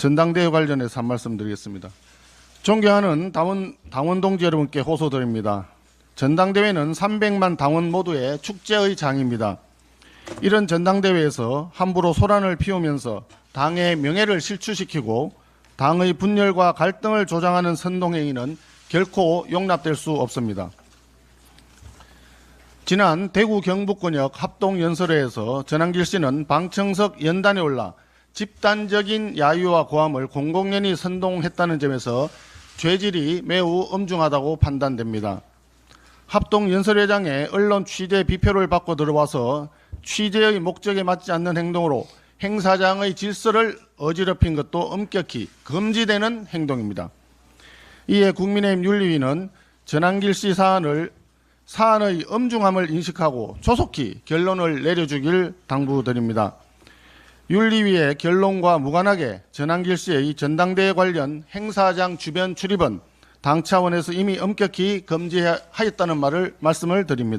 전당대회 관련해서 한 말씀 드리겠습니다. 존경하는 당원, 당원 동지 여러분께 호소드립니다. 전당대회는 300만 당원 모두의 축제의 장입니다. 이런 전당대회에서 함부로 소란을 피우면서 당의 명예를 실추시키고 당의 분열과 갈등을 조장하는 선동행위는 결코 용납될 수 없습니다. 지난 대구 경북권역 합동연설회에서 전한길 씨는 방청석 연단에 올라 집단적인 야유와 고함을 공공연히 선동했다는 점에서 죄질이 매우 엄중하다고 판단됩니다. 합동연설회장에 언론 취재 비표를 받고 들어와서 취재의 목적에 맞지 않는 행동으로 행사장의 질서를 어지럽힌 것도 엄격히 금지되는 행동입니다. 이에 국민의힘 윤리위는 전한길 씨 사안을 사안의 엄중함을 인식하고 조속히 결론을 내려주길 당부드립니다. 윤리위의 결론과 무관하게 전한길 씨의 전당대회 관련 행사장 주변 출입은 당 차원에서 이미 엄격히 금지하였다는 말을 말씀을 드립니다.